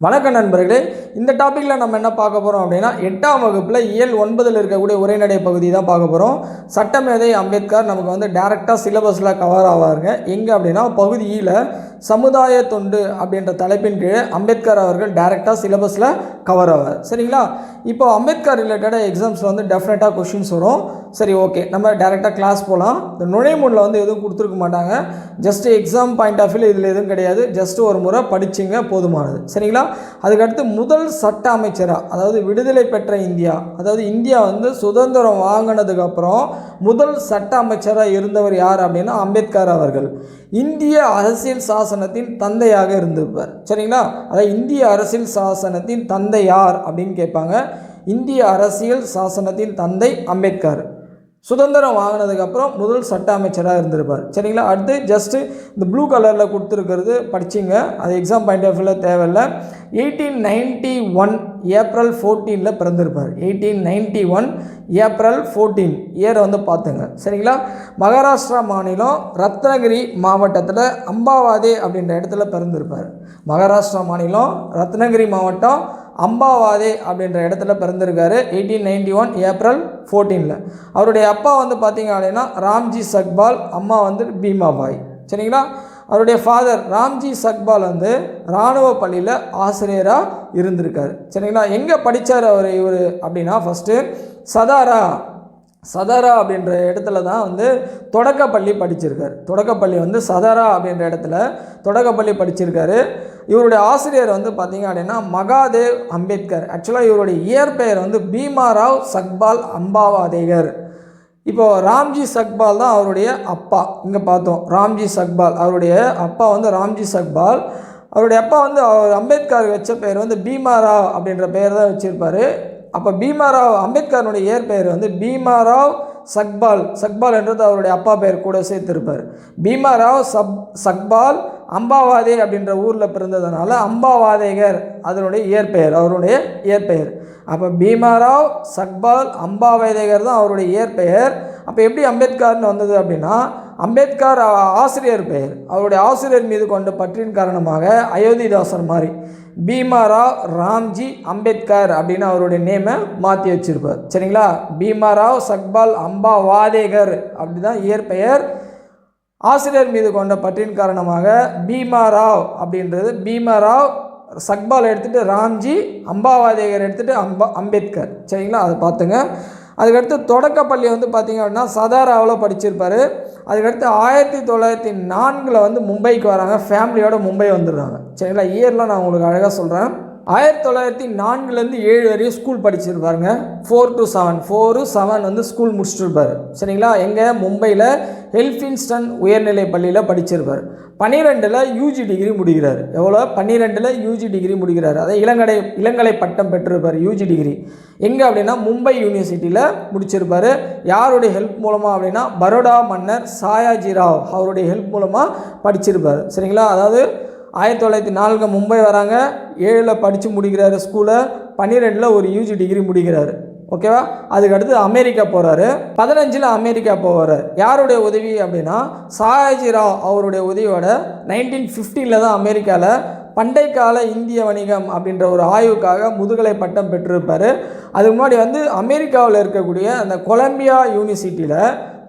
வணக்கம் நண்பர்களே இந்த டாப்பிக்கில் நம்ம என்ன பார்க்க போகிறோம் அப்படின்னா எட்டாம் வகுப்பில் இயல் ஒன்பதில் இருக்கக்கூடிய உரைநடை பகுதி தான் பார்க்க போகிறோம் சட்டமேதை அம்பேத்கர் நமக்கு வந்து டேரெக்டாக சிலபஸில் கவர் ஆவாருங்க. எங்கே அப்படின்னா பகுதியில் சமுதாய தொண்டு அப்படின்ற தலைப்பின் கீழே அம்பேத்கர் அவர்கள் டேரெக்டாக சிலபஸில் கவர் ஆவார். சரிங்களா? இப்போ அம்பேத்கர் ரிலேட்டடாக எக்ஸாம்ஸில் வந்து டெஃபினட்டாக கொஷின்ஸ் வரும். சரி ஓகே நம்ம டேரெக்டாக கிளாஸ் போகலாம் இந்த நுழைமுடில் வந்து எதுவும் கொடுத்துருக்க மாட்டாங்க. Just exam point of view இதில் எதுவும் கிடையாது. ஜஸ்ட் ஒரு முறை படிச்சிங்க போதுமானது. சரிங்களா? அதுக்கடுத்து முதல் சட்ட அமைச்சராக அதாவது விடுதலை பெற்ற இந்தியா அதாவது இந்தியா வந்து சுதந்திரம் வாங்கினதுக்கப்புறம் முதல் சட்ட அமைச்சராக இருந்தவர் யார் அப்படின்னா அம்பேத்கர் அவர்கள். இந்திய அரசியல் சாசனத்தின் தந்தையாக இருந்திருப்பார். சரிங்களா? அதாவது இந்திய அரசியல் சாசனத்தின் தந்தை யார் அப்படின்னு கேட்பாங்க. இந்திய அரசியல் சாசனத்தின் தந்தை அம்பேத்கர். சுதந்திரம் வாங்கினதுக்கப்புறம் முதல் சட்ட அமைச்சராக இருந்திருப்பார். சரிங்களா? அடுத்து ஜஸ்ட்டு இந்த ப்ளூ கலரில் கொடுத்துருக்கிறது படிச்சிங்க. அது எக்ஸாம் பாயிண்ட் ஆஃப் வியூவில் தேவையில்லை. எயிட்டீன் நைன்ட்டி ஒன் ஏப்ரல் ஃபோர்டீனில் பிறந்திருப்பார். Eighteen ninety one April fourteen இயரை வந்து பார்த்துங்க. சரிங்களா? மகாராஷ்டிரா மாநிலம் ரத்னகிரி மாவட்டத்தில் அம்பாவாதே அப்படின்ற இடத்துல பிறந்திருப்பார். மகாராஷ்டிரா மாநிலம் ரத்னகிரி மாவட்டம் அம்பாவாதே அப்படின்ற இடத்துல பிறந்திருக்காரு. எயிட்டீன் நைன்டி ஒன் ஏப்ரல் ஃபோர்டீனில் அவருடைய அப்பா வந்து பார்த்தீங்க அப்படின்னா ராம்ஜி சக்பால் அம்மா வந்து பீமாபாய். சரிங்களா? அவருடைய ஃபாதர் ராம்ஜி சக்பால் வந்து இராணுவ பள்ளியில் ஆசிரியராக இருந்திருக்காரு. சரிங்களா? எங்கே படித்தார் அவர் இவர் அப்படின்னா ஃபஸ்ட்டு சதாரா சதாரா அப்படின்ற இடத்துல தான் வந்து தொடக்கப்பள்ளி படிச்சிருக்காரு. தொடக்கப்பள்ளி வந்து சதாரா அப்படின்ற இடத்துல தொடக்கப்பள்ளி படிச்சிருக்காரு. இவருடைய ஆசிரியர் வந்து பார்த்தீங்க அப்படின்னா மகாதேவ் அம்பேத்கர். ஆக்சுவலாக இவருடைய இயற்பெயர் வந்து பீமாராவ் சக்பால் அம்பாவாதேகர். இப்போது ராம்ஜி சக்பால் தான் அவருடைய அப்பா. இங்கே பார்த்தோம் ராம்ஜி சக்பால். அவருடைய அப்பா வந்து ராம்ஜி சக்பால். அவருடைய அப்பா வந்து அவர் அம்பேத்கர் வச்ச பெயர் வந்து பீமாராவ் அப்படின்ற பெயர் தான் வச்சுருப்பார். அப்போ பீமாராவ் அம்பேத்கருடைய இயற்பெயர் வந்து பீமாராவ் சக்பால் சக்பால் என்றது அவருடைய அப்பா பெயர் கூட சேர்த்திருப்பார். பீமாராவ் சப் சக்பால் அம்பாவாதே அப்படின்ற ஊரில் பிறந்ததுனால அம்பாவாதேகர் அதனுடைய இயற்பெயர் அவருடைய இயற்பெயர். அப்போ பீமாராவ் சக்பால் அம்பாவாதேகர் தான் அவருடைய இயற்பெயர். அப்போ எப்படி அம்பேத்கர்னு வந்தது அப்படின்னா அம்பேத்கர் ஆசிரியர் பெயர். அவருடைய ஆசிரியர் மீது கொண்ட பற்றின் காரணமாக அயோத்திதாசர் மாதிரி பீமாராவ் ராம்ஜி அம்பேத்கர் அப்படின்னு அவருடைய நேமை மாற்றி வச்சிருப்பார். சரிங்களா? பீமாராவ் சக்பால் அம்பா வாதேகர் அப்படி தான் இயற்பெயர் ஆசிரியர் மீது கொண்ட பற்றின் காரணமாக பீமாராவ் அப்படின்றது பீமாராவ் சக்பால் எடுத்துகிட்டு ராம்ஜி அம்பாவாதேகர் எடுத்துகிட்டு அம்பா அம்பேத்கர். சரிங்களா? அதை பார்த்துங்க. அதுக்கடுத்து தொடக்கப்பள்ளி வந்து பார்த்திங்க அப்படின்னா சதாராவில் படிச்சிருப்பார். அதுக்கடுத்து ஆயிரத்தி தொள்ளாயிரத்தி நான்கில் வந்து மும்பைக்கு வராங்க. ஃபேமிலியோட மும்பை வந்துடுறாங்க. சரிங்களா? இயர்லாம் நான் உங்களுக்கு அழகாக சொல்கிறேன் ஆயிரத்தி தொள்ளாயிரத்தி நான்குலேருந்து ஏழு வரையும் school படிச்சிருப்பாருங்க. Four to seven four seven வந்து ஸ்கூல் முடிச்சிருப்பார். சரிங்களா? எங்கே? மும்பையில் ஹெல்ஃபின்ஸ்டன் உயர்நிலை பள்ளியில் படிச்சிருப்பார். பன்னிரெண்டில் யூஜி டிகிரி முடிக்கிறார். எவ்வளோ? பன்னிரெண்டில் யூஜி டிகிரி முடிக்கிறார். அதை இளங்கலை இளங்கலை பட்டம் பெற்றிருப்பார் யூஜி டிகிரி எங்கே அப்படின்னா மும்பை யூனிவர்சிட்டியில் முடிச்சிருப்பார். யாருடைய ஹெல்ப் மூலமாக அப்படின்னா பரோடா மன்னர் சாயாஜி ராவ் அவருடைய ஹெல்ப் மூலமாக படிச்சிருப்பார். சரிங்களா? அதாவது ஆயிரத்தி தொள்ளாயிரத்தி நாலுக்கு மும்பை வராங்க. ஏழில் படித்து முடிக்கிறாரு ஸ்கூலை பன்னிரெண்டில் ஒரு யூஜி டிகிரி முடிக்கிறார். ஓகேவா? அதுக்கடுத்து அமெரிக்கா போகிறாரு பதினஞ்சில் அமெரிக்கா போவார். யாருடைய உதவி அப்படின்னா சாயாஜி ராவ் அவருடைய உதவியோட நைன்டீன் ஃபிஃப்டீனில் தான் அமெரிக்காவில் பண்டை கால இந்திய வணிகம் அப்படின்ற ஒரு ஆய்வுக்காக முதுகலை பட்டம் பெற்றிருப்பார். அதுக்கு முன்னாடி வந்து அமெரிக்காவில் இருக்கக்கூடிய அந்த கொலம்பியா யூனிவர்சிட்டியில்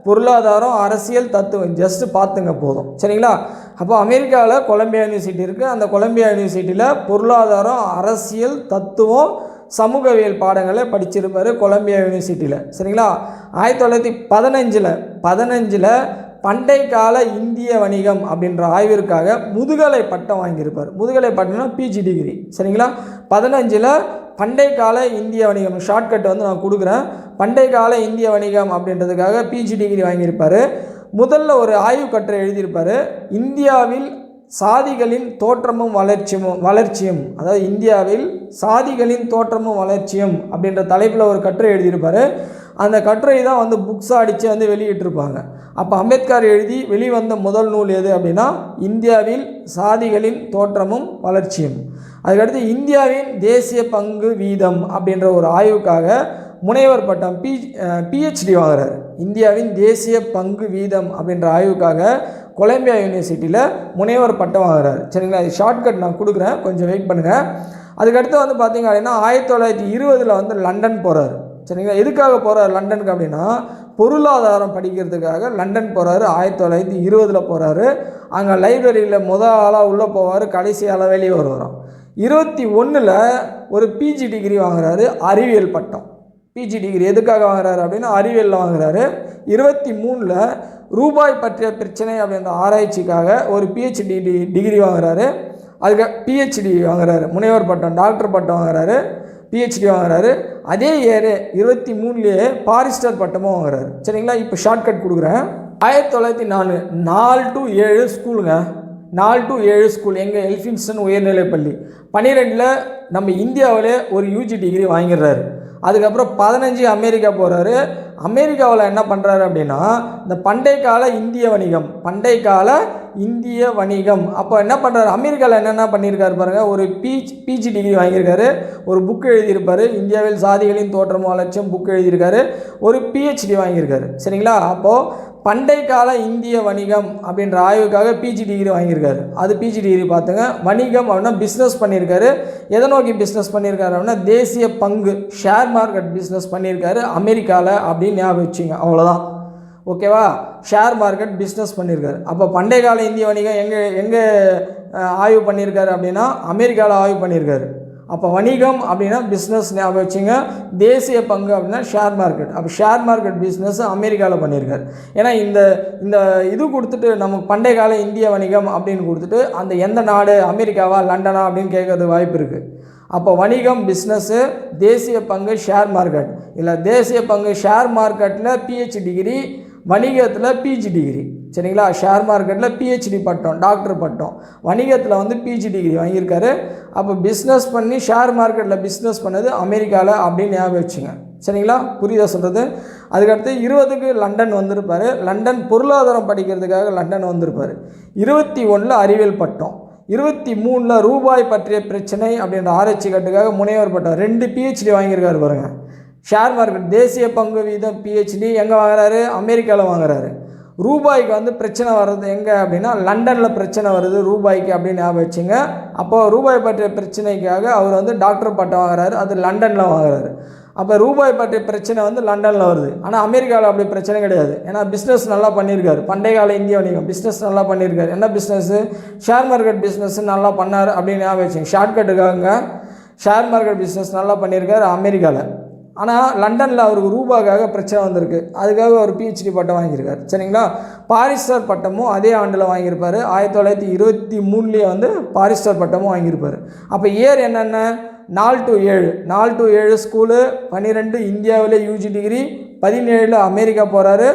பொருளாதாரம் அரசியல் தத்துவம் ஜஸ்ட்டு பார்த்துங்க போதும். சரிங்களா? அப்போ அமெரிக்காவில் கொலம்பியா யூனிவர்சிட்டி இருக்குது அந்த கொலம்பியா யூனிவர்சிட்டியில் பொருளாதாரம் அரசியல் தத்துவம் சமூகவியல் பாடங்களை படிச்சிருப்பார் கொலம்பியா யூனிவர்சிட்டியில். சரிங்களா? ஆயிரத்தி தொள்ளாயிரத்தி பதினஞ்சில் பதினஞ்சில் பண்டை கால இந்திய வணிகம் அப்படின்ற ஆய்விற்காக முதுகலை பட்டம் வாங்கியிருப்பார். முதுகலை பட்டம்னா பிஜி டிகிரி சரிங்களா? பதினஞ்சில் பண்டை கால இந்திய வணிகம் ஷார்ட்கட் வந்து நான் கொடுக்குறேன். பண்டை கால இந்திய வணிகம் அப்படின்றதுக்காக பிஜி டிகிரி வாங்கியிருப்பார். முதல்ல ஒரு ஆய்வு கட்டுரை எழுதியிருப்பார். இந்தியாவில் சாதிகளின் தோற்றமும் வளர்ச்சியும் வளர்ச்சியும் அதாவது இந்தியாவில் சாதிகளின் தோற்றமும் வளர்ச்சியும் அப்படின்ற தலைப்பில் ஒரு கட்டுரை எழுதியிருப்பார். அந்த கட்டுரை தான் வந்து புக்ஸாக அடித்து வந்து வெளியிட்டிருப்பாங்க. அப்போ அம்பேத்கர் எழுதி வெளிவந்த முதல் நூல் எது அப்படின்னா இந்தியாவில் சாதிகளின் தோற்றமும் வளர்ச்சியும். அதுக்கடுத்து இந்தியாவின் தேசிய பங்கு வீதம் அப்படின்ற ஒரு ஆய்வுக்காக முனைவர் பட்டம் பி பிஹெச்டி வாங்குறாரு. இந்தியாவின் தேசிய பங்கு வீதம் அப்படின்ற ஆய்வுக்காக கொலம்பியா யூனிவர்சிட்டியில் முனைவர் பட்டம் வாங்குறாரு. சரிங்களா? இது ஷார்ட்கட் நான் கொடுக்குறேன். கொஞ்சம் வெயிட் பண்ணுங்கள் அதுக்கடுத்து வந்து பார்த்தீங்க அப்படின்னா ஆயிரத்தி தொள்ளாயிரத்தி இருபதில் வந்து லண்டன் போகிறாரு சரிங்களா? எதுக்காக போகிறார் லண்டனுக்கு அப்படின்னா பொருளாதாரம் படிக்கிறதுக்காக லண்டன் போகிறாரு ஆயிரத்தி தொள்ளாயிரத்தி இருபதில் போகிறாரு அங்கே லைப்ரரியில் முத ஆளாக உள்ளே போவார். கடைசி ஆளாக வெளியே வருவாராம். இருபத்தி ஒன்றில் ஒரு பிஜி டிகிரி வாங்குறாரு. அறிவியல் பட்டம். பிஜி டிகிரி எதுக்காக வாங்குறாரு அப்படின்னா அறிவியலில் வாங்குறாரு. இருபத்தி மூணில் ரூபாய் பற்றிய பிரச்சனை அப்படின்ற ஆராய்ச்சிக்காக ஒரு பிஹெச்டி டிகிரி வாங்குறாரு. அதுக்கு பிஹெச்டி வாங்குறாரு. முனைவர் பட்டம் டாக்டர் பட்டம் வாங்குறாரு. பிஹெச்டி வாங்குறாரு. அதே ஏரே இருபத்தி மூணுலேயே பாரிஸ்டர் பட்டமும் வாங்குறாரு. சரிங்களா? இப்போ ஷார்ட்கட் கொடுக்குறேன். ஆயிரத்தி தொள்ளாயிரத்தி நாலு நாலு டு ஏழு ஸ்கூலுங்க நாலு டு ஏழு ஸ்கூல் எங்கள் எல்ஃபின்சன் உயர்நிலைப்பள்ளி. பன்னிரெண்டில் நம்ம இந்தியாவிலே ஒரு யூஜி டிகிரி வாங்கிடுறாரு. அதுக்கப்புறம் பதினஞ்சு அமெரிக்கா போகிறாரு அமெரிக்காவில் என்ன பண்ணுறாரு அப்படின்னா இந்த பண்டை கால இந்திய வணிகம் பண்டை கால இந்திய வணிகம். அப்போ என்ன பண்ணுறாரு அமெரிக்காவில் என்னென்ன பண்ணியிருக்காரு பாருங்கள் ஒரு பிஜி பிஜி டிகிரி வாங்கியிருக்காரு. ஒரு புக் எழுதியிருப்பார். இந்தியாவில் சாதிகளின் தோற்றமும் வளர்ச்சியும் புக் எழுதியிருக்காரு. ஒரு பிஹெச்டி வாங்கியிருக்காரு. சரிங்களா? அப்போது பண்டை கால இந்திய வணிகம் அப்படின்ற ஆய்வுக்காக பிஜி டிகிரி வாங்கியிருக்காரு. அது பிஜி டிகிரி பார்த்துங்க. வணிகம் அப்படின்னா பிஸ்னஸ் பண்ணியிருக்காரு. எதை நோக்கி பிஸ்னஸ் பண்ணியிருக்காரு அப்படின்னா தேசிய பங்கு ஷேர் மார்க்கெட் பிஸ்னஸ் பண்ணியிருக்காரு அமெரிக்காவில் அப்படின்னு ஞாபகம் வச்சுங்க. அவ்வளோதான் ஓகேவா ஷேர் மார்க்கெட் பிஸ்னஸ் பண்ணியிருக்காரு. அப்போ பண்டைய கால இந்திய வணிகம் எங்கே எங்கே ஆய்வு பண்ணியிருக்காரு அப்படின்னா அமெரிக்காவில் ஆய்வு பண்ணியிருக்காரு. அப்போ வணிகம் அப்படின்னா பிஸ்னஸ் ஞாபகம் வச்சுங்க. தேசிய பங்கு அப்படின்னா ஷேர் மார்க்கெட் அப்போ ஷேர் மார்க்கெட் பிஸ்னஸ் அமெரிக்காவில் பண்ணியிருக்காரு. ஏன்னா இந்த இந்த இது கொடுத்துட்டு நமக்கு பண்டைய கால இந்திய வணிகம் அப்படின்னு கொடுத்துட்டு அந்த எந்த நாடு? அமெரிக்காவா? லண்டனா அப்படின்னு கேட்கறதுக்கு வாய்ப்பு இருக்குது அப்போ வணிகம் பிஸ்னஸ்ஸு தேசிய பங்கு ஷேர் மார்க்கெட் இல்லை தேசிய பங்கு ஷேர் மார்க்கெட்டில் பிஹெச் டிகிரி வணிகத்தில் பிஜி டிகிரி சரிங்களா? ஷேர் மார்க்கெட்டில் பிஹெச்டி பட்டம் டாக்டர் பட்டம். வணிகத்தில் வந்து பிஜி டிகிரி வாங்கியிருக்காரு. அப்போ பிஸ்னஸ் பண்ணி ஷேர் மார்க்கெட்டில் பிஸ்னஸ் பண்ணது அமெரிக்காவில் அப்படின்னு ஞாபகம் வச்சுங்க. சரிங்களா? புரியுதா சொல்கிறது அதுக்கடுத்து இருபதுக்கு லண்டன் வந்திருப்பார். லண்டன் பொருளாதாரம் படிக்கிறதுக்காக லண்டன் வந்திருப்பார். இருபத்தி ஒன்றில் அறிவியல் பட்டம். இருபத்தி மூணில் ரூபாய் பற்றிய பிரச்சனை அப்படின்ற ஆராய்ச்சி கட்டுக்காக முனைவர் பட்டம். ரெண்டு பிஹெச்டி வாங்கியிருக்காரு பாருங்க. ஷேர் மார்க்கெட் தேசிய பங்கு வீதம் பிஹெச்டி எங்கே வாங்குறாரு? அமெரிக்காவில் வாங்குறாரு. ரூபாய்க்கு வந்து பிரச்சனை வர்றது எங்கே அப்படின்னா லண்டனில் பிரச்சனை வருது ரூபாய்க்கு அப்படின்னு ஞாபகம் வச்சுங்க. அப்போது ரூபாய் பற்றிய பிரச்சனைக்காக அவர் வந்து டாக்டர் பட்டம் வாங்குறாரு அது லண்டனில் வாங்குறாரு. அப்போ ரூபாய் பற்றிய பிரச்சனை வந்து லண்டனில் வருது. ஆனால் அமெரிக்காவில் அப்படி பிரச்சனை கிடையாது. ஏன்னா பிஸ்னஸ் நல்லா பண்ணியிருக்காரு. பண்டைய கால இந்திய வணிகம் பிஸ்னஸ் நல்லா பண்ணியிருக்காரு. என்ன பிஸ்னஸ்ஸு ஷேர் மார்க்கெட் பிஸ்னஸ் நல்லா பண்ணார் அப்படின்னு ஞாபகம் வச்சுங்க. ஷார்ட்கட்டுக்காக ஷேர் மார்க்கெட் பிஸ்னஸ் நல்லா பண்ணியிருக்காரு அமெரிக்காவில் ஆனால் லண்டனில் அவருக்கு ரூபாக்காக பிரச்சனை வந்திருக்கு. அதுக்காக அவர் பிஹெச்டி பட்டம் வாங்கியிருக்காரு. சரிங்களா? பாரிஸ்டர் பட்டமும் அதே ஆண்டில் வாங்கியிருப்பார். ஆயிரத்தி தொள்ளாயிரத்தி இருபத்தி மூணுலேயே வந்து பாரிஸ்டர் பட்டமும் வாங்கியிருப்பார். அப்போ இயர் என்னென்ன? நாலு டு ஏழு. நாலு டு ஏழு ஸ்கூலு பன்னிரெண்டு இந்தியாவிலே யூஜி டிகிரி பதினேழில் அமெரிக்கா போகிறாரு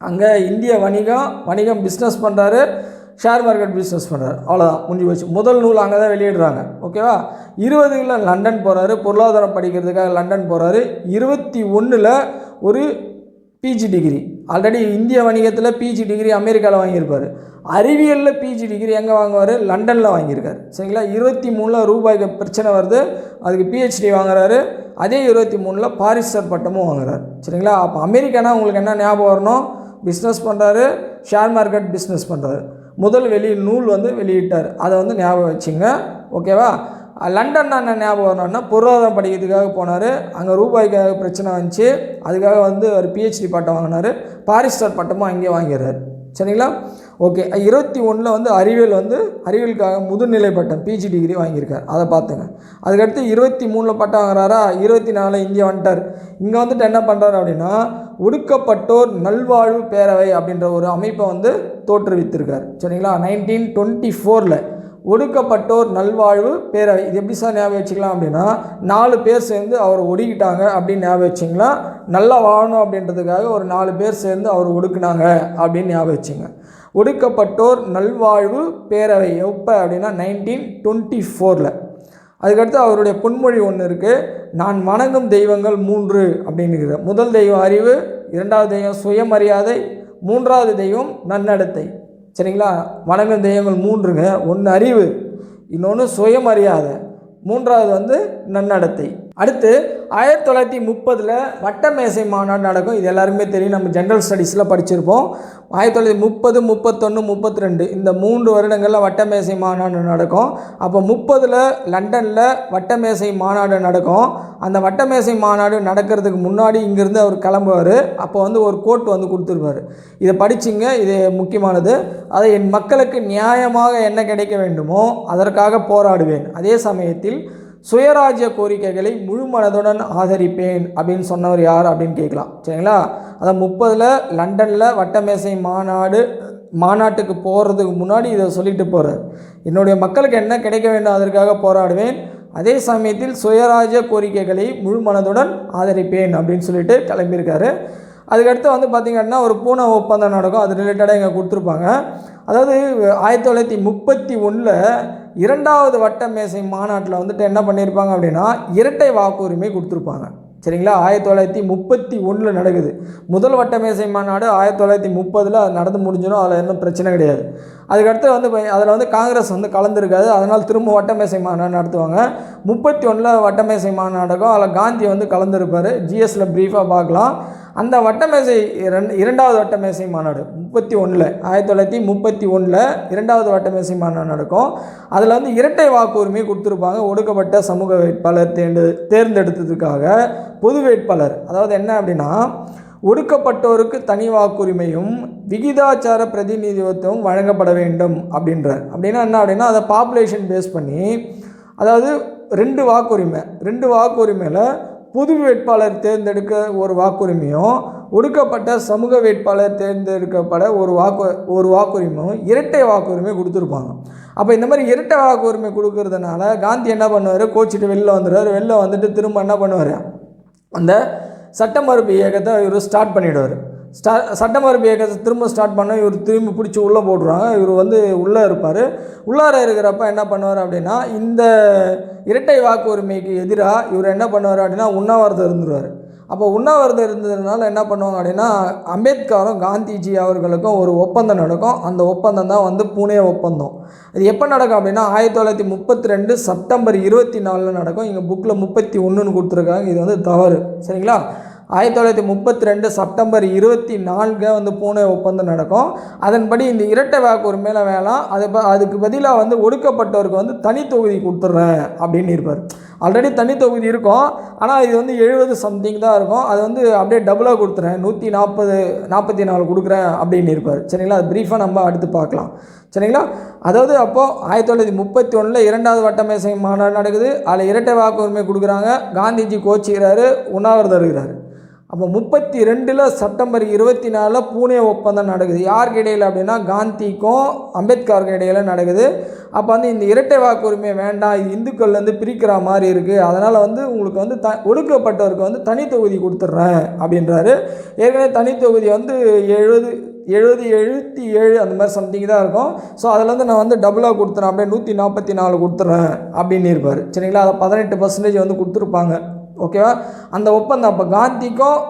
அங்கே இந்திய வணிகம் வணிகம் பிஸ்னஸ் பண்ணுறாரு ஷேர் மார்க்கெட் பிஸ்னஸ் பண்ணுறாரு அவ்வளோதான் முடிஞ்சு போச்சு. முதல் நூல் அங்கே தான் வெளியிடுறாங்க ஓகேவா இருபதுல லண்டன் போகிறாரு பொருளாதாரம் படிக்கிறதுக்காக லண்டன் போகிறாரு இருபத்தி ஒன்றில் ஒரு பிஜி டிகிரி ஆல்ரெடி இந்திய வணிகத்தில் பிஜி டிகிரி அமெரிக்காவில் வாங்கியிருப்பார். அறிவியலில் பிஜி டிகிரி எங்கே வாங்குவார்? லண்டனில் வாங்கியிருக்காரு. சரிங்களா? இருபத்தி மூணில் ரூபாய்க்கு பிரச்சனை வருது. அதுக்கு பிஹெச்டி வாங்குறாரு. அதே இருபத்தி மூணில் பாரிஸ்டர் பட்டமும் வாங்குறாரு. சரிங்களா? அப்போ அமெரிக்கானா உங்களுக்கு என்ன ஞாபகம் வரணும்? பிஸ்னஸ் பண்ணுறாரு ஷேர் மார்க்கெட் பிஸ்னஸ் பண்ணுறாரு முதல் வெளி நூல் வந்து வெளியிட்டார். அதை வந்து ஞாபகம் வச்சுங்க. ஓகேவா லண்டன் என்ன ஞாபகம் வரணும்னா பொருளாதாரம் படிக்கிறதுக்காக போனார். அங்கே ரூபாய்க்காக பிரச்சனை வந்துச்சு. அதுக்காக வந்து ஒரு பிஹெச்டி பட்டம் வாங்கினார். பாரிஸ்டர் பட்டமும் அங்கேயே வாங்கிடுறாரு. சரிங்களா? ஓகே. இருபத்தி ஒன்றில் வந்து அறிவியல் வந்து அறிவியலுக்காக முதுநிலை பட்டம் பிஜி டிகிரி வாங்கியிருக்கார். அதை பார்த்துங்க. அதுக்கடுத்து இருபத்தி மூணில் பட்டம் வாங்குறாரா? இருபத்தி நாலில் இந்தியா வந்துட்டார். இங்கே வந்துட்டு என்ன பண்ணுறாரு அப்படின்னா ஒடுக்கப்பட்டோர் நல்வாழ்வு பேரவை அப்படின்ற ஒரு அமைப்பை வந்து தோற்றுவித்திருக்கார். சரிங்களா? நைன்டீன் டுவெண்ட்டி ஃபோரில் ஒடுக்கப்பட்டோர் நல்வாழ்வு பேரவை. இது எப்படி சார் ஞாபகம் வச்சுக்கலாம் அப்படின்னா நாலு பேர் சேர்ந்து அவர் ஒடுக்கிட்டாங்க அப்படின்னு ஞாபகம் வச்சிங்களா? நல்லா வாழணும் அப்படின்றதுக்காக ஒரு நாலு பேர் சேர்ந்து அவர் ஒடுக்குனாங்க அப்படின்னு ஞாபகம் வச்சுங்க. ஒடுக்கப்பட்டோர் நல்வாழ்வு பேரவை எப்போ அப்படின்னா நைன்டீன் டுவெண்ட்டி ஃபோரில் அதுக்கடுத்து அவருடைய பொன்மொழி ஒன்று இருக்குது நான் வணங்கும் தெய்வங்கள் மூன்று அப்படின்னுங்கிற முதல் தெய்வம் அறிவு இரண்டாவது தெய்வம் சுயமரியாதை மூன்றாவது தெய்வம் நன்னடத்தை. சரிங்களா? வணங்கும் தெய்வங்கள் மூன்றுங்க. ஒன்று அறிவு இன்னொன்று சுயமரியாதை. மூன்றாவது வந்து நன்னடத்தை. அடுத்து ஆயிரத்தி தொள்ளாயிரத்தி முப்பதில் வட்டமேசை மாநாடு நடக்கும். இது எல்லாருமே தெரியும். நம்ம ஜென்ரல் ஸ்டடீஸில் படிச்சிருப்போம். ஆயிரத்தி தொள்ளாயிரத்தி முப்பது முப்பத்தொன்று முப்பத்தி ரெண்டு இந்த மூன்று வருடங்களில் வட்டமேசை மாநாடு நடக்கும். அப்போ முப்பதில் லண்டனில் வட்டமேசை மாநாடு நடக்கும். அந்த வட்டமேசை மாநாடு நடக்கிறதுக்கு முன்னாடி இங்கேருந்து அவர் கிளம்புவார். அப்போ வந்து ஒரு கோட் வந்து கொடுத்துருவார் இதை படிச்சிங்க. இது முக்கியமானது. அதை என் மக்களுக்கு நியாயமாக என்ன கிடைக்க வேண்டுமோ அதற்காக போராடுவேன். அதே சமயத்தில் சுயராஜ்ய கோரிக்கைகளை முழு மனதுடன் ஆதரிப்பேன் அப்படின்னு சொன்னவர் யார் அப்படின்னு கேட்கலாம். சரிங்களா? அதான் முப்பதில் லண்டனில் வட்டமேசை மாநாடு மாநாட்டுக்கு போகிறதுக்கு முன்னாடி இதை சொல்லிட்டு போகிறார் என்னுடைய மக்களுக்கு என்ன கிடைக்க வேண்டும் அதற்காக போராடுவேன். அதே சமயத்தில் சுயராஜ்ய கோரிக்கைகளை முழு மனதுடன் ஆதரிப்பேன் அப்படின்னு சொல்லிட்டு கிளம்பியிருக்காரு. அதுக்கடுத்து வந்து பார்த்திங்கன்னா ஒரு பூனை ஒப்பந்தம் நடக்கும். அது ரிலேட்டடாக இங்கே கொடுத்துருப்பாங்க. அதாவது ஆயிரத்தி தொள்ளாயிரத்தி முப்பத்தி ஒன்றில் இரண்டாவது வட்ட மேசை மாநாட்டில் வந்துட்டு என்ன பண்ணியிருப்பாங்க அப்படின்னா இரட்டை வாக்குரிமை கொடுத்துருப்பாங்க. சரிங்களா? ஆயிரத்தி தொள்ளாயிரத்தி முப்பத்தி ஒன்றில் நடக்குது. முதல் வட்ட மேசை மாநாடு ஆயிரத்தி தொள்ளாயிரத்தி முப்பதில் அது நடந்து முடிஞ்சிடும் அதில் இன்னும் பிரச்சனை கிடையாது. அதுக்கடுத்து வந்து அதில் வந்து காங்கிரஸ் வந்து கலந்துருக்காது. அதனால் திரும்ப வட்டமேசை மாநாடு நடத்துவாங்க. முப்பத்தி ஒன்றில் வட்டமேசை மாநாடகம் அதில் காந்தி வந்து கலந்துருப்பார். ஜிஎஸ்சில் ப்ரீஃபாக பார்க்கலாம். அந்த வட்டமேசை இரண்டு இரண்டாவது வட்டமேசை மாநாடு முப்பத்தி ஒன்றில் ஆயிரத்தி தொள்ளாயிரத்தி முப்பத்தி ஒன்றில் இரண்டாவது வட்டமேசை மாநாடு நடக்கும். அதில் வந்து இரட்டை வாக்குரிமை கொடுத்துருப்பாங்க. ஒடுக்கப்பட்ட சமூக வேட்பாளர் தேர்ந்து தேர்ந்தெடுத்ததுக்காக பொது வேட்பாளர். அதாவது என்ன அப்படின்னா ஒடுக்கப்பட்டோருக்கு தனி வாக்குரிமையும் விகிதாச்சார பிரதிநிதித்துவம் வழங்கப்பட வேண்டும் அப்படின்றார். அப்படின்னா என்ன அப்படின்னா அதை பாப்புலேஷன் பேஸ் பண்ணி அதாவது ரெண்டு வாக்குரிமை ரெண்டு வாக்குரிமையில் புது வேட்பாளர் தேர்ந்தெடுக்க ஒரு வாக்குரிமையும் ஒடுக்கப்பட்ட சமூக வேட்பாளர் தேர்ந்தெடுக்கப்பட ஒரு வாக்கு ஒரு வாக்குரிமையும் இரட்டை வாக்குரிமை கொடுத்துருப்பாங்க. அப்போ இந்த மாதிரி இரட்டை வாக்குரிமை கொடுக்கறதுனால காந்தி என்ன பண்ணுவார்? கோச்சிட்டு வெளில வந்துடுவார். வெளில வந்துட்டு திரும்ப என்ன பண்ணுவார்? அந்த சட்ட மறுப்பு இயக்கத்தை இவர் ஸ்டார்ட் பண்ணிவிடுவார் ஸ்டா சட்ட இயக்கத்தை திரும்ப ஸ்டார்ட் பண்ண இவர் திரும்பி பிடிச்சி உள்ளே போட்டுருவாங்க. இவர் வந்து உள்ளே இருப்பார். உள்ளார இருக்கிறப்ப என்ன பண்ணுவார் அப்படின்னா இந்த இரட்டை வாக்கு உரிமைக்கு எதிராக இவர் என்ன பண்ணுவார் அப்படின்னா உண்ணாவிரதம் இருந்துருவார். அப்போ உண்ணாவிரதம் இருந்ததுனால என்ன பண்ணுவாங்க அப்படின்னா அம்பேத்கரும் காந்திஜி அவர்களுக்கும் ஒரு ஒப்பந்தம் நடக்கும். அந்த ஒப்பந்தம் தான் வந்து புனே ஒப்பந்தம். அது எப்போ நடக்கும் அப்படின்னா ஆயிரத்தி தொள்ளாயிரத்தி முப்பத்தி ரெண்டு செப்டம்பர் இருபத்தி நாலில் நடக்கும். இங்கே புக்கில் முப்பத்தி ஒன்றுன்னு கொடுத்துருக்காங்க. இது வந்து தவறு. சரிங்களா? ஆயிரத்தி தொள்ளாயிரத்தி முப்பத்தி ரெண்டு செப்டம்பர் இருபத்தி நான்கு வந்து பூனே ஒப்பந்தம் நடக்கும். அதன்படி இந்த இரட்டை வாக்கு உரிமையில் வேணாம். அது ப அதுக்கு பதிலாக வந்து ஒடுக்கப்பட்டவருக்கு வந்து தனி தொகுதி கொடுத்துட்றேன் அப்படின்னு இருப்பார். ஆல்ரெடி தனி தொகுதி இருக்கும். ஆனால் இது வந்து எழுபது சம்திங் தான் இருக்கும். அது வந்து அப்படியே டபுளாக கொடுத்துறேன். நூற்றி நாற்பது நாற்பத்தி நாலு கொடுக்குறேன் அப்படின்னு இருப்பார். சரிங்களா? அது ப்ரீஃபாக நம்ம அடுத்து பார்க்கலாம். சரிங்களா? அதாவது அப்போது ஆயிரத்தி தொள்ளாயிரத்தி முப்பத்தி ஒன்றில் இரண்டாவது வட்டமேசை மாநாடு நடக்குது. அதில் இரட்டை வாக்குரிமை கொடுக்குறாங்க. காந்திஜி கோச்சிக்கிறாரு உண்ணாவிரதம் இருக்கிறாரு. அப்போ முப்பத்தி ரெண்டில் செப்டம்பர் இருபத்தி நாலில் பூனே ஒப்பந்தம் நடக்குது. யாருக்கு இடையில் அப்படின்னா காந்திக்கும் அம்பேத்கருக்கு இடையில் நடக்குது. அப்போ வந்து இந்த இரட்டை வாக்குரிமை வேண்டாம் இது இந்துக்கள்லேருந்து பிரிக்கிற மாதிரி இருக்குது அதனால் வந்து உங்களுக்கு வந்து த ஒடுக்கப்பட்டவருக்கு வந்து தனி தொகுதி கொடுத்துட்றேன் அப்படின்றாரு. ஏற்கனவே தனி தொகுதி வந்து எழுபது எழுபது எழுபத்தி ஏழு அந்த மாதிரி சம்திங் தான் இருக்கும். ஸோ அதில் வந்து நான் வந்து டபுளாக கொடுத்துறேன். அப்படியே நூற்றி நாற்பத்தி நாலு கொடுத்துட்றேன் அப்படின்னு இருப்பார். சரிங்களா? அதை பதினெட்டு பர்சன்டேஜ் வந்து கொடுத்துருப்பாங்க. ஓகேவா அந்த ஒப்பந்தம் அப்போ காந்திக்கும்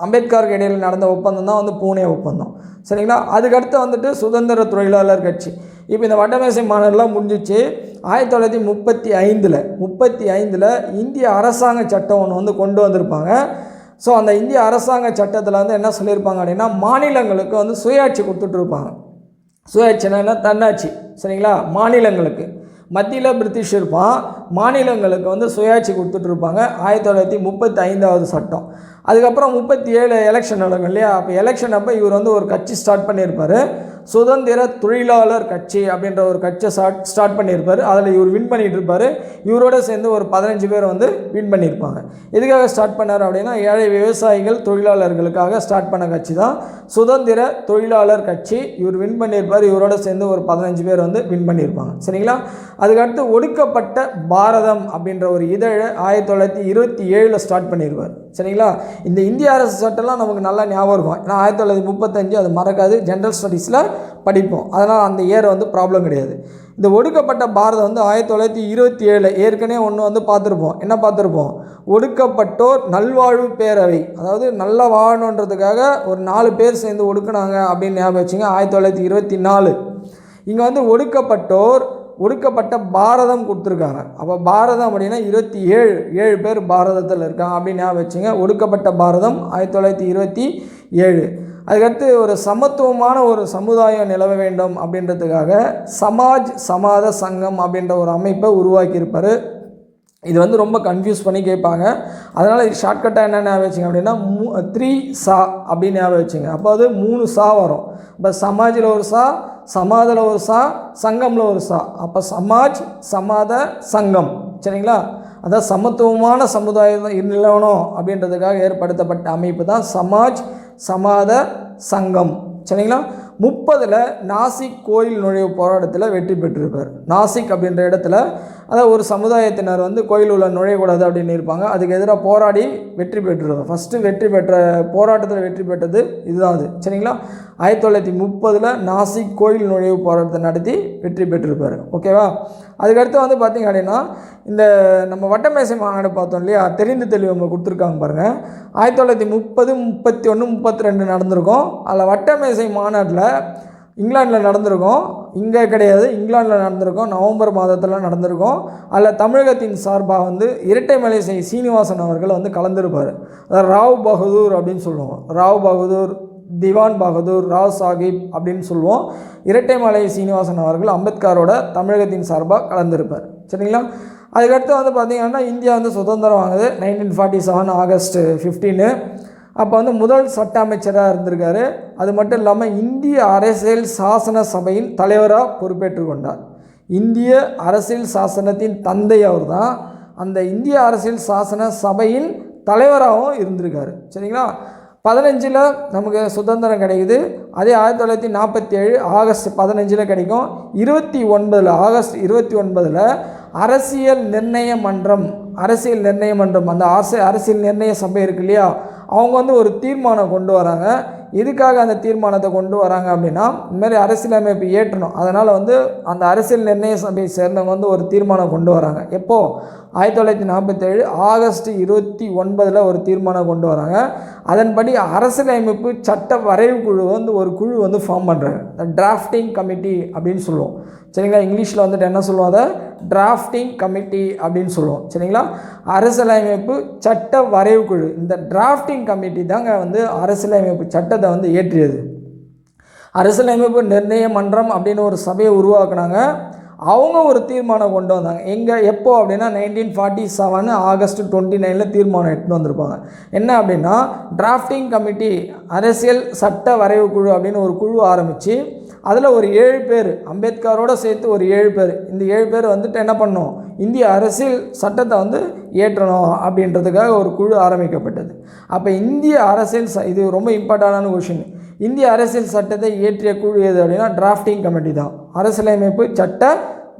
அம்பேத்கருக்கு இடையில் நடந்த ஒப்பந்தம் தான் வந்து பூனே ஒப்பந்தம். சரிங்களா? அதுக்கடுத்து வந்துட்டு சுதந்திர தொழிலாளர் கட்சி. இப்போ இந்த வட்டமேசை மாநாடுலாம் முடிஞ்சிச்சு. ஆயிரத்தி தொள்ளாயிரத்தி முப்பத்தி ஐந்தில் முப்பத்தி ஐந்தில் இந்திய அரசாங்க சட்டம் ஒன்று வந்து கொண்டு வந்திருப்பாங்க. ஸோ அந்த இந்திய அரசாங்க சட்டத்தில் வந்து என்ன சொல்லியிருப்பாங்க அப்படின்னா மாநிலங்களுக்கு வந்து சுயாட்சி கொடுத்துட்ருப்பாங்க சுயாட்சினா என்ன? தன்னாட்சி. சரிங்களா? மாநிலங்களுக்கு. மத்தியில் பிரிட்டிஷ் இருப்பான். மாநிலங்களுக்கு வந்து சுயாட்சி கொடுத்துட்ருப்பாங்க ஆயிரத்தி தொள்ளாயிரத்தி முப்பத்தி ஐந்தாவது சட்டம். அதுக்கப்புறம் முப்பத்தி ஏழு எலெக்ஷன் நடக்கும் இல்லையா? அப்போ எலெக்ஷன் அப்போ இவர் வந்து ஒரு கட்சி ஸ்டார்ட் பண்ணியிருப்பார். சுதந்திர தொழிலாளர் கட்சி அப்படின்ற ஒரு கட்சியை ஸ்டார்ட் ஸ்டார்ட் பண்ணியிருப்பார். அதில் இவர் வின் பண்ணிகிட்டு இருப்பார் இவரோட சேர்ந்து ஒரு பதினஞ்சு பேர் வந்து வின் பண்ணியிருப்பாங்க. எதுக்காக ஸ்டார்ட் பண்ணார் அப்படின்னா ஏழை விவசாயிகள் தொழிலாளர்களுக்காக ஸ்டார்ட் பண்ண கட்சி தான். சுதந்திர தொழிலாளர் கட்சி இவர் வின் பண்ணியிருப்பார். இவரோட சேர்ந்து ஒரு பதினஞ்சு பேர் வந்து வின் பண்ணியிருப்பாங்க. சரிங்களா? அதுக்கடுத்து ஒடுக்கப்பட்ட பாரதம் அப்படின்ற ஒரு இதழை ஆயிரத்தி தொள்ளாயிரத்தி இருபத்தி ஏழில் ஸ்டார்ட் பண்ணியிருப்பார் சரிங்களா? இந்த இந்திய அரசு சட்டம்லாம் நமக்கு நல்லா ஞாபகம் இருக்கும். ஏன்னா ஆயிரத்தி தொள்ளாயிரத்தி முப்பத்தஞ்சு அது மறக்காது. ஜென்ரல் ஸ்டடீஸில் படிப்போம். அதனால் அந்த இயர் வந்து ப்ராப்ளம் கிடையாது. இந்த ஒடுக்கப்பட்ட பாரதம் வந்து ஆயிரத்தி தொள்ளாயிரத்தி இருபத்தி ஏழு ஏற்கனவே ஒன்று வந்து பார்த்துருப்போம். என்ன பார்த்துருப்போம்? ஒடுக்கப்பட்டோர் நல்வாழ்வு பேரவை. அதாவது நல்லா வாழணுன்றதுக்காக ஒரு நாலு பேர் சேர்ந்து ஒடுக்குனாங்க அப்படின்னு ஞாபகம் வச்சுங்க. ஆயிரத்தி தொள்ளாயிரத்தி இருபத்தி நாலு. இங்கே வந்து ஒடுக்கப்பட்டோர் ஒடுக்கப்பட்ட பாரதம் கொடுத்துருக்காங்க. அப்போ பாரதம் அப்படின்னா இருபத்தி ஏழு ஏழு பேர் பாரதத்தில் இருக்காங்க அப்படின்னு ஞாபகம் வச்சுங்க. ஒடுக்கப்பட்ட பாரதம் ஆயிரத்தி தொள்ளாயிரத்தி இருபத்தி ஏழு. அதுக்கடுத்து ஒரு சமத்துவமான ஒரு சமுதாயம் நிலவ வேண்டும் அப்படின்றதுக்காக சமாஜ் சமாத சங்கம் அப்படின்ற ஒரு அமைப்பை உருவாக்கியிருப்பார். இது வந்து ரொம்ப கன்ஃபியூஸ் பண்ணி கேட்பாங்க. அதனால் இது ஷார்ட்கட்டாக என்ன ஞாபகம் வச்சுங்க அப்படின்னா மூ த்ரீ சா அப்படின்னு ஞாபகம் வச்சுங்க. அப்போ அது மூணு சா வரும். இப்போ சமாஜில் ஒரு சா சமாதில் ஒரு சா சங்கமில் ஒரு சா. அப்போ சமாஜ் சமாத சங்கம். சரிங்களா? அதான் சமத்துவமான சமுதாயம் நிலவணும் அப்படின்றதுக்காக ஏற்படுத்தப்பட்ட அமைப்பு தான் சமாஜ் சமாத சங்கம். சரிங்களா? முப்பதில் நாசிக் கோயில் நுழைவு போராட்டத்தில் வெற்றி பெற்றிருப்பார். நாசிக் அப்படின்ற இடத்துல அதாவது ஒரு சமுதாயத்தினர் வந்து கோயில் உள்ள நுழையக்கூடாது அப்படின்னு இருப்பாங்க. அதுக்கு எதிராக போராடி வெற்றி பெற்றிருப்பார் ஃபஸ்ட்டு வெற்றி பெற்ற போராட்டத்தில் வெற்றி பெற்றது இதுதான் அது. சரிங்களா? ஆயிரத்தி தொள்ளாயிரத்தி முப்பதில் நாசிக் கோயில் நுழைவு போராட்டத்தை நடத்தி வெற்றி பெற்றிருப்பார். ஓகேவா அதுக்கடுத்து வந்து பார்த்திங்க அப்படின்னா இந்த நம்ம வட்டமேசை மாநாடு பார்த்தோம் இல்லையா? தெரிந்து தெளிவு அவங்க கொடுத்துருக்காங்க பாருங்கள் ஆயிரத்தி தொள்ளாயிரத்தி முப்பது முப்பத்தி ஒன்று முப்பத்தி ரெண்டு நடந்திருக்கும். அதில் வட்டமேசை மாநாட்டில் இங்கிலாந்தில் நடந்திருக்கும். இங்கே கிடையாது இங்கிலாந்தில் நடந்திருக்கும். நவம்பர் மாதத்தில் நடந்திருக்கும். அதில் தமிழகத்தின் சார்பாக வந்து இரட்டை மலைசை சீனிவாசன் அவர்கள் வந்து கலந்துருப்பார். அதாவது ராவ் பகதூர் அப்படின்னு சொல்லுவோம். ராவ் பகதூர் திவான் பகதூர் ராவ் சாஹிப் அப்படின்னு சொல்லுவோம். இரட்டைமலை சீனிவாசன் அவர்கள் அம்பேத்கரோட தமிழகத்தின் சார்பாக கலந்திருப்பார். சரிங்களா? அதுக்கடுத்து வந்து பார்த்திங்கன்னா இந்தியா வந்து சுதந்திரம் வாங்குது. Nineteen forty seven August fifteen அப்போ வந்து முதல் சட்ட அமைச்சராக இருந்திருக்காரு. அது மட்டும் இல்லாமல் இந்திய அரசியல் சாசன சபையின் தலைவராக பொறுப்பேற்று கொண்டார். இந்திய அரசியல் சாசனத்தின் தந்தை அவர் தான் அந்த இந்திய அரசியல் சாசன சபையின் தலைவராகவும் இருந்திருக்காரு. சரிங்களா? பதினஞ்சில் நமக்கு சுதந்திரம் கிடைக்குது. அதே ஆயிரத்தி தொள்ளாயிரத்தி நாற்பத்தி ஏழு ஆகஸ்ட் பதினஞ்சில் கிடைக்கும். இருபத்தி ஒன்பதில் ஆகஸ்ட் இருபத்தி ஒன்பதில் அரசியல் நிர்ணய மன்றம் அரசியல் நிர்ணய மன்றம் அந்த அரசு அரசியல் நிர்ணய சபை இருக்கு இல்லையா? அவங்க வந்து ஒரு தீர்மானம் கொண்டு வராங்க. எதுக்காக அந்த தீர்மானத்தை கொண்டு வராங்க அப்படின்னா இந்தமாரி அரசியலமைப்பு ஏற்றணும். அதனால் வந்து அந்த அரசியல் நிர்ணய சபையை சேர்ந்தவங்க வந்து ஒரு தீர்மானம் கொண்டு வராங்க. எப்போது ஆயிரத்தி தொள்ளாயிரத்தி நாற்பத்தேழு ஆகஸ்ட் இருபத்தி ஒன்பதில் ஒரு தீர்மானம் கொண்டு வராங்க. அதன்படி அரசியலமைப்பு சட்ட வரைவு குழு வந்து ஒரு குழு வந்து ஃபார்ம் பண்ணுறாங்க டிராஃப்டிங் கமிட்டி அப்படின்னு சொல்லுவோம். சரிங்களா? இங்கிலீஷில் வந்துட்டு என்ன சொல்லுவோம் அதை? டிராஃப்டிங் கமிட்டி அப்படின்னு சொல்லுவோம். சரிங்களா? அரசியலமைப்பு சட்ட வரைவு குழு இந்த டிராஃப்டிங் கமிட்டி தாங்க வந்து அரசியலமைப்பு சட்டத்தை வந்து ஏற்றியது அரசியலமைப்பு நிர்ணய மன்றம் அப்படின்னு ஒரு சபையை உருவாக்குனாங்க. அவங்க ஒரு தீர்மானம் கொண்டு வந்தாங்க. எங்கே எப்போ அப்படின்னா nineteen forty seven August twenty நைனில் தீர்மானம் எடுத்துகிட்டு வந்திருப்பாங்க. என்ன அப்படின்னா டிராஃப்டிங் கமிட்டி அரசியல் சட்ட வரைவு குழு அப்படின்னு ஒரு குழு ஆரம்பித்து அதில் ஒரு ஏழு பேர் அம்பேத்கரோடு சேர்த்து ஒரு ஏழு பேர். இந்த ஏழு பேர் வந்துட்டு என்ன பண்ணோம்? இந்திய அரசியல் சட்டத்தை வந்து ஏற்றணும் அப்படின்றதுக்காக ஒரு குழு ஆரம்பிக்கப்பட்டது. அப்போ இந்திய அரசியல் ச இது ரொம்ப இம்பார்ட்டண்டான கொஷின் இந்திய அரசியல் சட்டத்தை இயற்றிய குழு எது அப்படின்னா டிராஃப்டிங் கமிட்டி தான். அரசியலமைப்பு சட்ட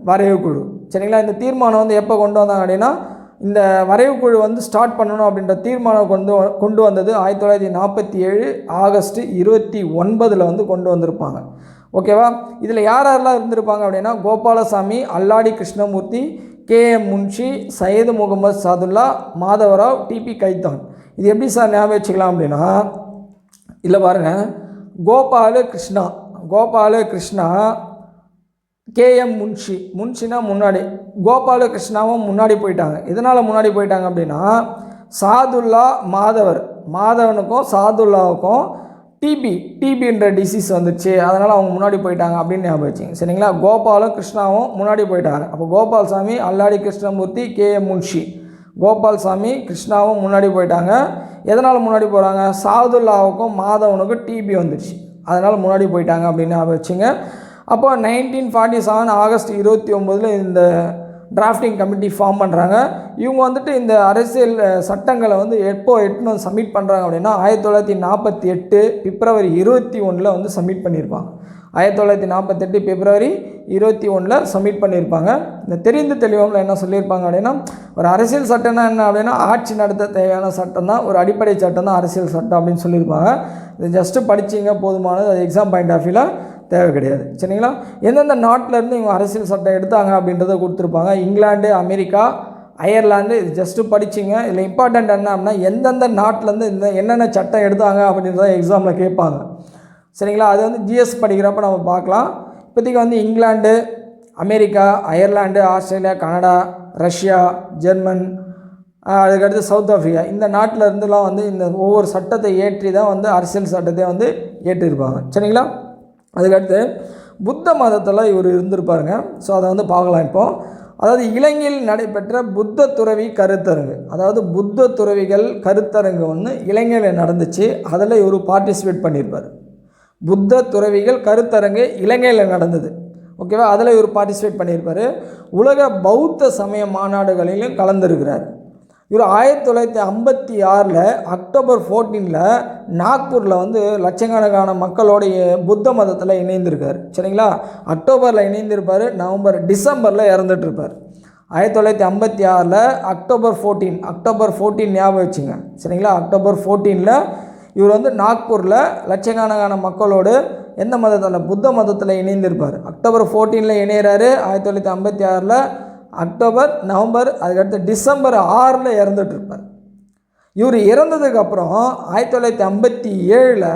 வரைவு குழு. சரிங்களா? இந்த தீர்மானம் வந்து எப்போ கொண்டு வந்தாங்க அப்படின்னா இந்த வரைவு குழு வந்து ஸ்டார்ட் பண்ணணும் அப்படின்ற தீர்மானம் கொண்டு கொண்டு வந்தது ஆயிரத்தி தொள்ளாயிரத்தி நாற்பத்தி ஏழு ஆகஸ்ட் இருபத்தி ஒன்பதில் வந்து கொண்டு வந்திருப்பாங்க. ஓகேவா? இதில் யார் யாரெல்லாம் இருந்திருப்பாங்க அப்படின்னா Gopalaswamy Alladi Krishnamurthy K M Munshi Syed Muhammad Saadulla Madhavrao D P Khaitan. இது எப்படி சார் ஞாபகம் வச்சுக்கலாம் அப்படின்னா இல்லை பாருங்கள் Gopala Krishna. Gopala Krishna K M Munshi. முன்ஷினா முன்னாடி. கோபால கிருஷ்ணாவும் முன்னாடி போயிட்டாங்க. எதனால் முன்னாடி போயிட்டாங்க அப்படின்னா சாதுல்லா மாதவர். மாதவனுக்கும் சாதுல்லாவுக்கும் டிபி டிபின்ற டிசீஸ் வந்துச்சு. அதனால் அவங்க முன்னாடி போயிட்டாங்க அப்படின்னு ஞாபகம் வச்சுங்க. சரிங்களா? கோபாலும் கிருஷ்ணாவும் முன்னாடி போயிட்டாங்க. அப்போ கோபால் சாமி அல்லாடி கிருஷ்ணமூர்த்தி கேஎம் முன்ஷி. கோபால் சாமி கிருஷ்ணாவும் முன்னாடி போயிட்டாங்க. எதனால் முன்னாடி போகிறாங்க சாதுல்லாவுக்கும் மாதவனுக்கும் டிபி வந்துடுச்சு அதனால் முன்னாடி போயிட்டாங்க அப்படின்னு ஞாபகம் வச்சுங்க. அப்போ நைன்டீன் ஃபார்ட்டி செவன் ஆகஸ்ட் இருபத்தி ஒம்போதில் இந்த டிராஃப்டிங் கமிட்டி ஃபார்ம் பண்ணுறாங்க இவங்க வந்துட்டு இந்த அரசியல் சட்டங்களை வந்து எப்போ எட்டுன்னு சப்மிட் பண்ணுறாங்க அப்படின்னா ஆயிரத்தி தொள்ளாயிரத்தி நாற்பத்தி எட்டு பிப்ரவரி இருபத்தி ஒன்றில் வந்து சப்மிட் பண்ணியிருப்பாங்க ஆயிரத்தி தொள்ளாயிரத்தி நாற்பத்தெட்டு பிப்ரவரி இருபத்தி ஒன்றில் சப்மிட் பண்ணியிருப்பாங்க இந்த தெரிந்து தெளிவமில் என்ன சொல்லியிருப்பாங்க அப்படின்னா ஒரு அரசியல் சட்டம்னா என்ன அப்படின்னா ஆட்சி நடத்த தேவையான சட்டம் தான் ஒரு அடிப்படை சட்டம் தான் அரசியல் சட்டம் அப்படின்னு சொல்லியிருப்பாங்க இது ஜஸ்ட்டு படிச்சிங்க போதுமானது அது எக்ஸாம் பாயிண்ட் ஆஃப் வியூவில் தேவை கிடையாது. சரிங்களா? எந்தெந்த நாட்டிலேருந்து இவங்க அரசியல் சட்டம் எடுத்தாங்க அப்படின்றத கொடுத்துருப்பாங்க. இங்கிலாந்து அமெரிக்கா அயர்லாந்து இது ஜஸ்ட்டு படிச்சிங்க. இதில் இம்பார்ட்டண்ட் என்ன அப்படின்னா எந்தெந்த நாட்டிலேருந்து இந்த என்னென்ன சட்டம் எடுத்தாங்க அப்படின்றத எக்ஸாமில் கேட்பாங்க. சரிங்களா? அது வந்து ஜிஎஸ் படிக்கிறப்ப நம்ம பார்க்கலாம். இப்போதைக்கு வந்து England America Ireland Australia Canada Russia German அதுக்கடுத்து சவுத் ஆஃப்ரிக்கா. இந்த நாட்டில் இருந்துலாம் வந்து இந்த ஒவ்வொரு சட்டத்தை ஏற்றி தான் வந்து அரசியல் சட்டத்தை வந்து ஏற்றிருப்பாங்க. சரிங்களா? அதுக்கடுத்து புத்த மதத்தில் இவர் இருந்திருப்பாருங்க ஸோ அதை வந்து பார்க்கலாம் இப்போ. அதாவது இலங்கையில் நடைபெற்ற புத்த துறவி கருத்தரங்கு. அதாவது புத்த துறவிகள் கருத்தரங்கு ஒன்று இலங்கையில் நடந்துச்சு. அதில் இவர் பார்ட்டிசிபேட் பண்ணியிருப்பார் புத்த துறவிகள் கருத்தரங்கு இலங்கையில் நடந்தது. ஓகேவா அதில் இவர் பார்ட்டிசிபேட் பண்ணியிருப்பார் உலக பௌத்த சமய மாநாடுகளிலும் கலந்துருக்கிறார். இவர் ஆயிரத்தி தொள்ளாயிரத்தி ஐம்பத்தி ஆறில் அக்டோபர் ஃபோர்டீனில் நாக்பூரில் வந்து லட்சக்கணக்கான மக்களோடைய புத்த மதத்தில் இணைந்திருக்கார். சரிங்களா? அக்டோபரில் இணைந்திருப்பார் நவம்பர் டிசம்பரில் இறந்துட்டுருப்பார். ஆயிரத்தி தொள்ளாயிரத்தி ஐம்பத்தி ஆறில் அக்டோபர் ஃபோர்டீன் அக்டோபர் ஃபோர்டீன் ஞாபகம் வச்சுங்க. சரிங்களா? அக்டோபர் ஃபோர்டீனில் இவர் வந்து நாக்பூரில் லட்சக்கணக்கான மக்களோடு எந்த மதத்தில்? புத்த மதத்தில் இணைந்திருப்பார். அக்டோபர் ஃபோர்டீனில் இணையிறாரு ஆயிரத்தி தொள்ளாயிரத்தி ஐம்பத்தி ஆறில் அக்டோபர் நவம்பர் அதுக்கடுத்து டிசம்பர் ஆறில் இறந்துட்டுருப்பார். இவர் இறந்ததுக்கப்புறம் ஆயிரத்தி தொள்ளாயிரத்தி ஐம்பத்தி ஏழில்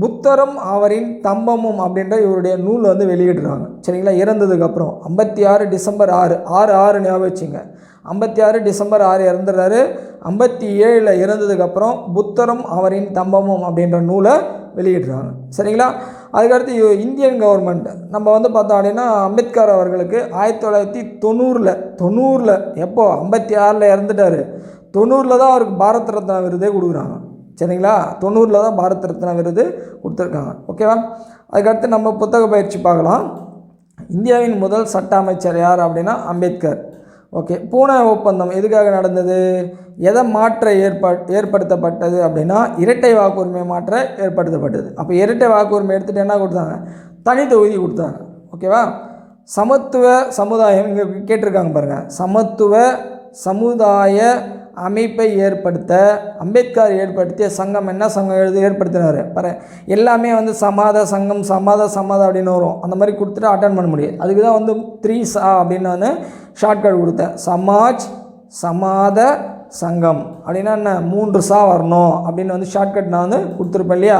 புத்தரும் அவரின் தம்பமும் அப்படின்ற இவருடைய நூல் வந்து வெளியிடுறாங்க. சரிங்களா? இறந்ததுக்கப்புறம் ஐம்பத்தி ஆறு டிசம்பர் ஆறு ஆறு ஆறு ஞாபகம் வச்சுங்க. ஐம்பத்தி ஆறு டிசம்பர் ஆறு இறந்துடுறாரு ஐம்பத்தி ஏழில் இறந்ததுக்கப்புறம் புத்தரும் அவரின் தம்பமும் அப்படின்ற நூலை வெளியிடுறாங்க. சரிங்களா? அதுக்கடுத்து இந்தியன் கவர்மெண்ட் நம்ம வந்து பார்த்தோம் அப்படின்னா அம்பேத்கர் அவர்களுக்கு ஆயிரத்தி தொள்ளாயிரத்தி தொண்ணூறில் தொண்ணூறில் எப்போ? ஐம்பத்தி ஆறில் இறந்துட்டார். தொண்ணூறில் தான் அவருக்கு பாரத் ரத்னா விருதே கொடுக்குறாங்க. சரிங்களா? தொண்ணூறில் தான் பாரத் ரத்னா விருது கொடுத்துருக்காங்க. ஓகேவா அதுக்கடுத்து நம்ம புத்தக பயிற்சி பார்க்கலாம். இந்தியாவின் முதல் சட்ட அமைச்சர் யார் அப்படின்னா அம்பேத்கர். ஓகே பூனே ஒப்பந்தம் எதுக்காக நடந்தது? எதை மாற்ற ஏற்ப ஏற்படுத்தப்பட்டது அப்படின்னா இரட்டை வாக்குரிமை மாற்ற ஏற்படுத்தப்பட்டது. அப்போ இரட்டை வாக்குரிமை எடுத்துகிட்டு என்ன கொடுத்தாங்க? தனி தொகுதி கொடுத்தாங்க. ஓகேவா? சமத்துவ சமுதாயம் இங்கே கேட்டிருக்காங்க பாருங்கள் சமத்துவ சமுதாய அமைப்பை ஏற்படுத்த அம்பேத்கர் ஏற்படுத்திய சங்கம் என்ன சங்கம் எழுதி ஏற்படுத்தினார்? பாரு எல்லாமே வந்து சமாத சங்கம் சமாத சமாத அப்படின்னு வரும். அந்த மாதிரி கொடுத்துட்டு அட்டன் பண்ண முடியாது. அதுக்கு தான் வந்து த்ரீ சா அப்படின்னு நான் ஷார்ட்கட் கொடுத்தேன். சமாஜ் சமாத சங்கம் அப்படின்னா என்ன? மூன்று சா வரணும் அப்படின்னு வந்து ஷார்ட்கட் நான் வந்து கொடுத்துருப்பேன் இல்லையா?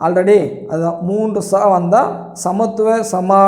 ஆல்ரெடி அதுதான். மூன்று ச வந்தால் சமத்துவ சமா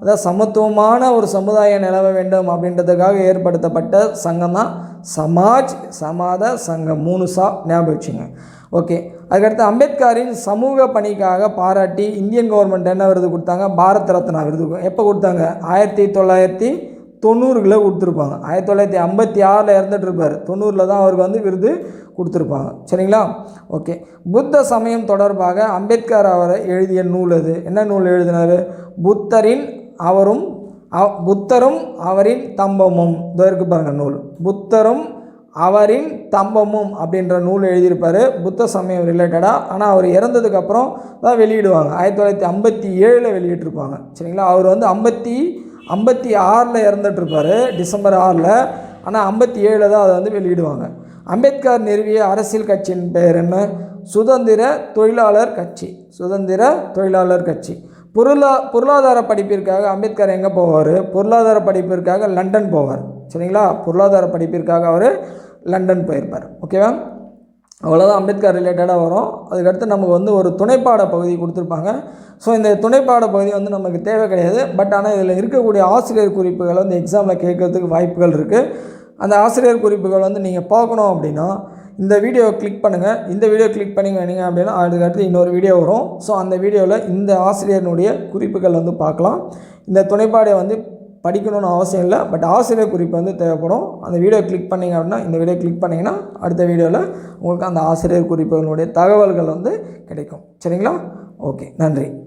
அதாவது சமத்துவமான ஒரு சமுதாயம் நிலவ வேண்டும் அப்படின்றதுக்காக ஏற்படுத்தப்பட்ட சங்கம் தான் சமாஜ் சமாத சங்கம். மூணு சா ஞாபகம் வச்சுங்க. ஓகே. அதுக்கடுத்து அம்பேத்கரின் சமூக பணிக்காக பாராட்டி இந்தியன் கவர்மெண்ட் என்ன விருது கொடுத்தாங்க? பாரத் ரத்னா விருது எப்போ கொடுத்தாங்க? ஆயிரத்தி தொள்ளாயிரத்தி தொண்ணூறுகளில் கொடுத்துருப்பாங்க. ஆயிரத்தி தொள்ளாயிரத்தி ஐம்பத்தி ஆறில் இறந்துட்டுருப்பார். தொண்ணூறில் தான் அவருக்கு வந்து விருது கொடுத்துருப்பாங்க. சரிங்களா? ஓகே. புத்த சமயம் தொடர்பாக அம்பேத்கர் அவர் எழுதிய நூல் அது என்ன நூல் எழுதினார்? புத்தரின் அவரும் அவ- புத்தரும் அவரின் தம்பமும். இதோ இருக்கு பாருங்கள் நூல். புத்தரும் அவரின் தம்பமும் அப்படின்ற நூல் எழுதியிருப்பார். புத்த சமயம் ரிலேட்டடாக ஆனால் அவர் இறந்ததுக்கப்புறம் தான் வெளியிடுவாங்க. ஆயிரத்தி தொள்ளாயிரத்தி ஐம்பத்தி ஏழில் வெளியிட்டிருப்பாங்க. சரிங்களா? அவர் வந்து ஐம்பத்தி ஐம்பத்தி ஆறில் இறந்துட்டுருப்பார் டிசம்பர் ஆறில். ஆனால் ஐம்பத்தி ஏழில் தான் அதை வந்து வெளியிடுவாங்க. அம்பேத்கர் நிறுவிய அரசியல் கட்சியின் பெயர் என்ன? சுதந்திர தொழிலாளர் கட்சி. சுதந்திர தொழிலாளர் கட்சி. பொருளா பொருளாதார படிப்பிற்காக அம்பேத்கர் எங்கே போவார்? பொருளாதார படிப்பிற்காக லண்டன் போவார். சரிங்களா? பொருளாதார படிப்பிற்காக அவர் லண்டன் போயிருப்பார். ஓகேவா? அவ்வளோதான் அம்பேத்கர் ரிலேட்டடாக வரும். அதுக்கடுத்து நமக்கு வந்து ஒரு துணைப்பாட பகுதி கொடுத்துருப்பாங்க. ஸோ இந்த துணைப்பாட பகுதி வந்து நமக்கு தேவை கிடையாது. பட் ஆனால் இதில் இருக்கக்கூடிய ஆசிரியர் குறிப்புகள் வந்து எக்ஸாமில் கேட்கறதுக்கு வாய்ப்புகள் இருக்குது அந்த ஆசிரியர் குறிப்புகள் வந்து நீங்கள் பார்க்கணும் அப்படின்னா இந்த வீடியோவை கிளிக் பண்ணுங்கள் இந்த வீடியோ கிளிக் பண்ணி வேணுங்க அப்படின்னா அதுக்கடுத்து இன்னொரு வீடியோ வரும். ஸோ அந்த வீடியோவில் இந்த ஆசிரியர்னுடைய குறிப்புகள் வந்து பார்க்கலாம். இந்த துணைப்பாடை வந்து படிக்கணும்னு அவசியம் இல்லை. பட் ஆசிரியர் குறிப்பு வந்து தேவைப்படும். அந்த வீடியோ கிளிக் பண்ணிங்க அப்படின்னா இந்த வீடியோ கிளிக் பண்ணிங்கன்னா அடுத்த வீடியோவில் உங்களுக்கு அந்த ஆசிரியர் குறிப்புகளுடைய தகவல்கள் வந்து கிடைக்கும். சரிங்களா? ஓகே நன்றி.